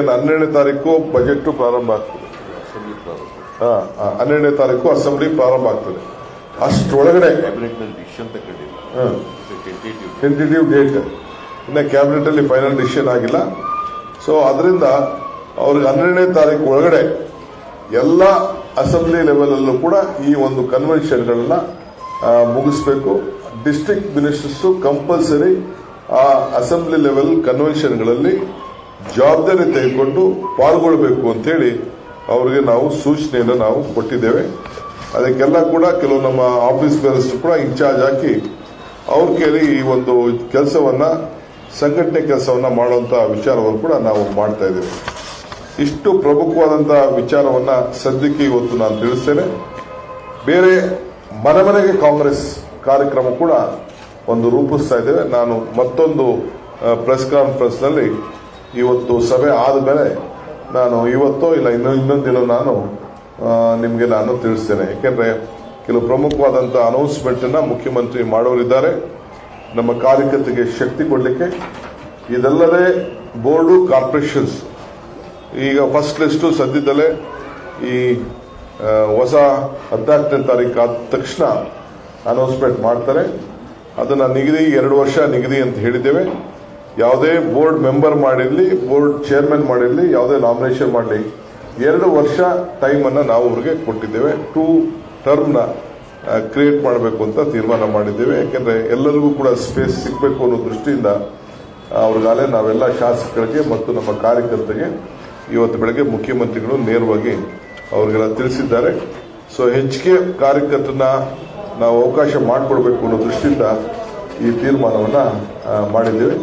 ಹನ್ನೆರಡನೇ ತಾರೀಕು ಬಜೆಟ್ ಪ್ರಾರಂಭ ಆಗ್ತದೆ. ಹನ್ನೆರಡನೇ ತಾರೀಕು ಅಸೆಂಬ್ಲಿ ಪ್ರಾರಂಭ ಆಗ್ತದೆ. ಅಷ್ಟೊಳಗಡೆ ಟೆಂಟೇಟಿವ್ ಟೆಂಟೇಟಿವ್ ಡೇಟ್ ಇನ್ನು ಕ್ಯಾಬಿನೆಟ್ ಅಲ್ಲಿ ಫೈನಲ್ ಡಿಸಿಷನ್ ಆಗಿಲ್ಲ. ಸೊ ಅದರಿಂದ ಅವ್ರಿಗೆ ಹನ್ನೆರಡನೇ ತಾರೀಕು ಒಳಗಡೆ ಎಲ್ಲ ಅಸೆಂಬ್ಲಿ ಲೆವೆಲ್ ಅಲ್ಲೂ ಕೂಡ ಈ ಒಂದು ಕನ್ವೆನ್ಷನ್ಗಳನ್ನ ಮುಗಿಸ್ಬೇಕು. ಡಿಸ್ಟ್ರಿಕ್ಟ್ ಮಿನಿಸ್ಟರ್ಸ್ ಕಂಪಲ್ಸರಿ ಆ ಅಸೆಂಬ್ಲಿ ಲೆವೆಲ್ ಕನ್ವೆನ್ಷನ್ಗಳಲ್ಲಿ ಜವಾಬ್ದಾರಿ ತೆಗೆದುಕೊಂಡು ಪಾಲ್ಗೊಳ್ಬೇಕು ಅಂತೇಳಿ ಅವರಿಗೆ ನಾವು ಸೂಚನೆಯನ್ನು ನಾವು ಕೊಟ್ಟಿದ್ದೇವೆ. ಅದಕ್ಕೆಲ್ಲ ಕೂಡ ಕೆಲವು ನಮ್ಮ ಆಫೀಸ್ ಬೇರಸ್ ಕೂಡ ಇನ್ಚಾರ್ಜ್ ಹಾಕಿ ಅವ್ರ ಕೈಲಿ ಈ ಒಂದು ಕೆಲಸವನ್ನ, ಸಂಘಟನೆ ಕೆಲಸವನ್ನ ಮಾಡುವಂತ ವಿಚಾರವನ್ನು ಕೂಡ ನಾವು ಮಾಡ್ತಾ ಇದ್ದೇವೆ. ಇಷ್ಟು ಪ್ರಮುಖವಾದಂತಹ ವಿಚಾರವನ್ನ ಸದ್ಯಕ್ಕೆ ಇವತ್ತು ನಾನು ತಿಳಿಸ್ತೇನೆ. ಬೇರೆ ಮನೆ ಮನೆಗೆ ಕಾಂಗ್ರೆಸ್ ಕಾರ್ಯಕ್ರಮ ಕೂಡ ಒಂದು ರೂಪಿಸ್ತಾ ಇದ್ದೇವೆ. ನಾನು ಮತ್ತೊಂದು ಪ್ರೆಸ್ ಕಾನ್ಫರೆನ್ಸ್ನಲ್ಲಿ ಇವತ್ತು ಸಭೆ ಆದಮೇಲೆ ನಾನು ಇವತ್ತೋ ಇಲ್ಲ ಇನ್ನು ಇನ್ನೊಂದು ದಿನ ನಾನು ನಿಮಗೆ ನಾನು ತಿಳಿಸ್ತೇನೆ. ಯಾಕೆಂದ್ರೆ ಕೆಲವು ಪ್ರಮುಖವಾದಂಥ ಅನೌನ್ಸ್ಮೆಂಟ್ ಅನ್ನ ಮುಖ್ಯಮಂತ್ರಿ ಮಾಡೋರಿದ್ದಾರೆ. ನಮ್ಮ ಕಾರ್ಯಕರ್ತರಿಗೆ ಶಕ್ತಿ ಕೊಡಲಿಕ್ಕೆ ಇದಲ್ಲದೆ ಬೋರ್ಡು ಕಾರ್ಪೊರೇಷನ್ಸ್. ಈಗ ಫಸ್ಟ್ ಲಿಸ್ಟು ಸದ್ಯದಲ್ಲೇ ಈ ಹೊಸ ಹದಿನಾಲ್ಕನೇ ತಾರೀಕು ಆದ ತಕ್ಷಣ ಅನೌನ್ಸ್ಮೆಂಟ್ ಮಾಡ್ತಾರೆ. ಅದನ್ನ ನಿಗದಿ ಎರಡು ವರ್ಷ ನಿಗದಿ ಅಂತ ಹೇಳಿದ್ದೇವೆ. ಯಾವುದೇ ಬೋರ್ಡ್ ಮೆಂಬರ್ ಮಾಡಿರಲಿ, ಬೋರ್ಡ್ ಚೇರ್ಮನ್ ಮಾಡಿರಲಿ, ಯಾವುದೇ ನಾಮಿನೇಷನ್ ಮಾಡಲಿ, ಎರಡು ವರ್ಷ ಟೈಮ್ ಅನ್ನ ನಾವು ಅವರಿಗೆ ಕೊಟ್ಟಿದ್ದೇವೆ. ಟೂ ಟರ್ಮ್ನ ಕ್ರಿಯೇಟ್ ಮಾಡಬೇಕು ಅಂತ ತೀರ್ಮಾನ ಮಾಡಿದ್ದೇವೆ. ಯಾಕೆಂದ್ರೆ ಎಲ್ಲರಿಗೂ ಕೂಡ ಸ್ಪೇಸ್ ಸಿಗಬೇಕು ಅನ್ನೋ ದೃಷ್ಟಿಯಿಂದ ಅವ್ರಿಗಾಲೇ ನಾವೆಲ್ಲ ಶಾಸಕರಿಗೆ ಮತ್ತು ನಮ್ಮ ಕಾರ್ಯಕರ್ತರಿಗೆ ಇವತ್ತು ಬೆಳಗ್ಗೆ ಮುಖ್ಯಮಂತ್ರಿಗಳು ನೇರವಾಗಿ ಅವ್ರಿಗೆಲ್ಲ ತಿಳಿಸಿದ್ದಾರೆ. ಸೊ ಹೆಚ್ಚಿಗೆ ಕಾರ್ಯಕರ್ತರನ್ನ ನಾವು ಅವಕಾಶ ಮಾಡಿಕೊಡ್ಬೇಕು ಅನ್ನೋ ದೃಷ್ಟಿಯಿಂದ ಈ ತೀರ್ಮಾನವನ್ನು ಮಾಡಿದ್ದೇವೆ.